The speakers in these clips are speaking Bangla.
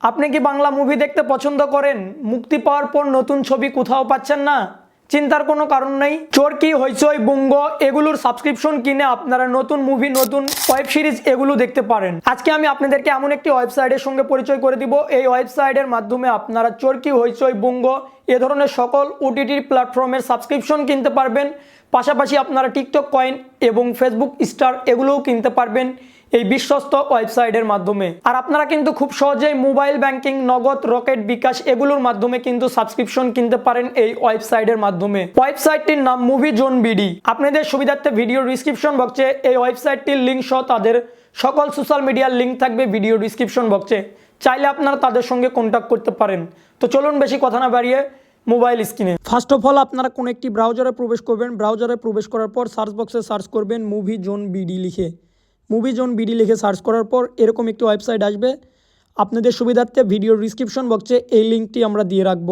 আপনি কি বাংলা মুভি দেখতে পছন্দ করেন? মুক্তি পাওয়ার পর নতুন ছবি কোথাও পাচ্ছেন না? চিন্তার কোনো কারণ নেই। চরকি হইচই, বুঙ্গ, এগুলোর সাবস্ক্রিপশন কিনে আপনারা নতুন মুভি নতুন ওয়েব সিরিজ এগুলো দেখতে পারেন। আজকে আমি আপনাদেরকে এমন একটি ওয়েবসাইটের সঙ্গে পরিচয় করে দিব। এই ওয়েবসাইটের মাধ্যমে আপনারা চরকি হইচই, বুঙ্গ, এ ধরনের সকল ওটিটি প্ল্যাটফর্মের সাবস্ক্রিপশন কিনতে পারবেন। পাশাপাশি আপনারা টিকটক কয়েন এবং ফেসবুক স্টার এগুলোও কিনতে পারবেন। এই বিশ্বস্ত ওয়েবসাইটের মাধ্যমে। আর আপনারা কিন্তু খুব সহজেই mobile banking, Nagad, Rocket bKash এগুলোর মাধ্যমে কিন্তু সাবস্ক্রিপশন কিনতে পারেন এই ওয়েবসাইটের মাধ্যমে। ওয়েবসাইটটির নাম মুভি জোন বিডি। আপনাদের সুবিধার্থে ভিডিও ডিসক্রিপশন বক্সে এই ওয়েবসাইটটির লিঙ্ক সহ তাদের সকল সোশ্যাল মিডিয়ার লিঙ্ক থাকবে ভিডিও ডিসক্রিপশন বক্সে। চাইলে আপনারা তাদের সঙ্গে কন্ট্যাক্ট করতে পারেন। তো চলুন বেশি কথা না বাড়িয়ে মোবাইল স্ক্রিনে। ফার্স্ট অফ অল আপনারা কোনো একটি ব্রাউজারে প্রবেশ করবেন। ব্রাউজারে প্রবেশ করার পর সার্চ বক্সে সার্চ করবেন মুভি জোন বিডি লিখে। মুভি জোন বিডি লিখে সার্চ করার পর এরকম একটি ওয়েবসাইট আসবে। আপনাদের সুবিধার্থে ভিডিও ডিসক্রিপশন বক্সে এই লিঙ্কটি আমরা দিয়ে রাখব।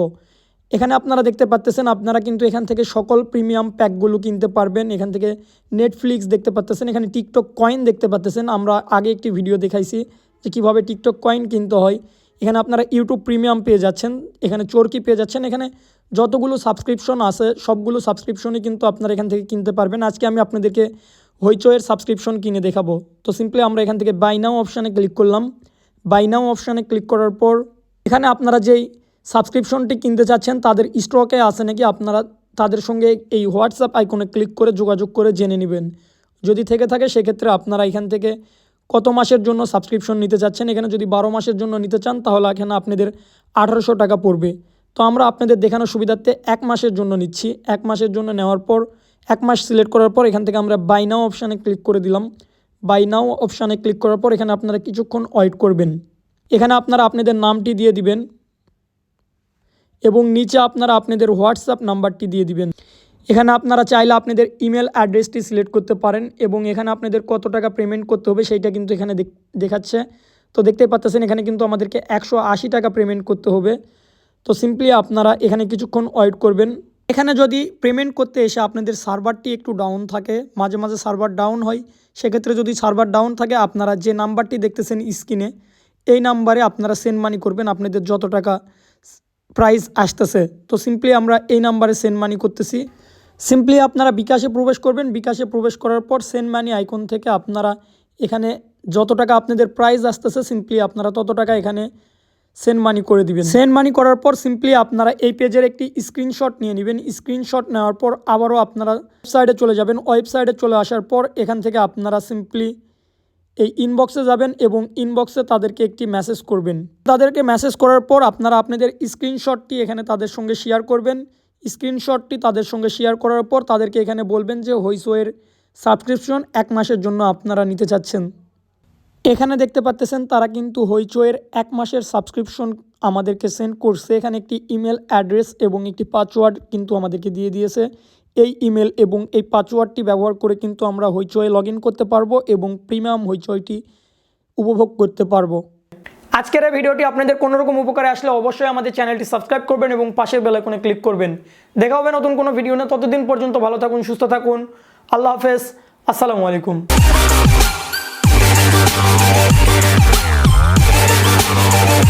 এখানে আপনারা দেখতে পাচ্তেছেন, আপনারা কিন্তু এখান থেকে সকল প্রিমিয়াম প্যাকগুলো কিনতে পারবেন। এখান থেকে নেটফ্লিক্স দেখতে পাচ্তেছেন, এখানে টিকটক কয়েন দেখতে পাচ্তেছেন। আমরা আগে একটি ভিডিও দেখাইছি যে কীভাবে টিকটক কয়েন কিনতে হয়। এখানে আপনারা ইউটিউব প্রিমিয়াম পেয়ে যাচ্ছেন, এখানে চরকি পেয়ে যাচ্ছেন। এখানে যতগুলো সাবস্ক্রিপশন আছে, সবগুলো সাবস্ক্রিপশনই কিন্তু আপনারা এখান থেকে কিনতে পারবেন। আজকে আমি আপনাদেরকে হইচয়ের সাবস্ক্রিপশন কিনে দেখাবো। তো সিম্পলি আমরা এখান থেকে বাই নাও অপশানে ক্লিক করলাম। বাই নাও অপশানে ক্লিক করার পর এখানে আপনারা যেই সাবস্ক্রিপশনটি কিনতে চাচ্ছেন, তাদের স্টকে আছে নাকি আপনারা তাদের সঙ্গে এই হোয়াটসঅ্যাপ আইকনে ক্লিক করে যোগাযোগ করে জেনে নেবেন। যদি থেকে থাকে, সেক্ষেত্রে আপনারা এখান থেকে কত মাসের জন্য সাবস্ক্রিপশন নিতে চাচ্ছেন? এখানে যদি বারো মাসের জন্য নিতে চান, তাহলে এখানে আপনাদের আঠারোশো টাকা পড়বে। তো আমরা আপনাদের দেখানোর সুবিধার্থে এক মাসের জন্য নিচ্ছি। এক মাসের জন্য নেওয়ার পর এক মাস সিলেক্ট করার পর এখান থেকে আমরা বাই নাও অপশানে ক্লিক করে দিলাম। বাই নাও অপশানে ক্লিক করার পর এখানে আপনারা কিছুক্ষণ ওয়েট করবেন। এখানে আপনারা আপনাদের নামটি দিয়ে দিবেন এবং নিচে আপনারা আপনাদের হোয়াটসঅ্যাপ নাম্বারটি দিয়ে দিবেন। এখানে আপনারা চাইলে আপনাদের ইমেল অ্যাড্রেসটি সিলেক্ট করতে পারেন এবং এখানে আপনাদের কত টাকা পেমেন্ট করতে হবে সেইটা কিন্তু এখানে দেখ- দেখাচ্ছে। তো দেখতেই পাচ্ছেন এখানে কিন্তু আমাদেরকে একশো আশি টাকা পেমেন্ট করতে হবে। তো সিম্পলি আপনারা এখানে কিছুক্ষণ ওয়েট করবেন। এখানে যদি পেমেন্ট করতে এসে আপনাদের সার্ভারটি একটু ডাউন থাকে, মাঝে মাঝে সার্ভার ডাউন হয়, সেক্ষেত্রে যদি সার্ভার ডাউন থাকে, আপনারা যে নাম্বারটি দেখতেছেন স্ক্রিনে এই নাম্বারে আপনারা সেন্ড মানি করবেন, আপনাদের যত টাকা প্রাইস আসতেছে। তো সিম্পলি আমরা এই নাম্বারে সেন্ড মানি করতেছি। সিম্পলি আপনারা বিকাশে প্রবেশ করবেন, বিকাশে প্রবেশ করার পর সেন্ড মানি আইকন থেকে আপনারা এখানে যত টাকা আপনাদের প্রাইস আসতেছে সিম্পলি আপনারা তত টাকা এখানে সেন্ড মানি করে দিবেন। সেন্ড মানি করার পর সিম্পলি আপনারা এই পেজের একটি স্ক্রিনশট নিয়ে নেবেন। স্ক্রিনশট নেওয়ার পর আবারও আপনারা ওয়েবসাইটে চলে যাবেন। ওয়েবসাইটে চলে আসার পর এখান থেকে আপনারা সিম্পলি এই ইনবক্সে যাবেন এবং ইনবক্সে তাদেরকে একটি মেসেজ করবেন। তাদেরকে মেসেজ করার পর আপনারা আপনাদের স্ক্রিনশটটি এখানে তাদের সঙ্গে শেয়ার করবেন। স্ক্রিনশটটি তাদের সঙ্গে শেয়ার করার পর তাদেরকে এখানে বলবেন যে হইসোয়ের সাবস্ক্রিপশন এক মাসের জন্য আপনারা নিতে চাচ্ছেন। এখানে দেখতে পাচ্তেছেন তারা কিন্তু হইচয়ের এক মাসের সাবস্ক্রিপশন আমাদেরকে সেন্ড করছে। এখানে একটি ইমেল অ্যাড্রেস এবং একটি পাসওয়ার্ড কিন্তু আমাদেরকে দিয়ে দিয়েছে। এই ইমেল এবং এই পাসওয়ার্ডটি ব্যবহার করে কিন্তু আমরা হইচয়ে লগ করতে পারব এবং প্রিমিয়াম হইচয়টি উপভোগ করতে পারব। আজকের এই ভিডিওটি আপনাদের কোনো রকম উপকারে আসলে অবশ্যই আমাদের চ্যানেলটি সাবস্ক্রাইব করবেন এবং পাশের বেলাইকনে ক্লিক করবেন। দেখা হবে নতুন কোনো ভিডিও না ততদিন পর্যন্ত ভালো থাকুন, সুস্থ থাকুন। আল্লাহ হাফেজ। আসসালামু আলাইকুম। Thank you.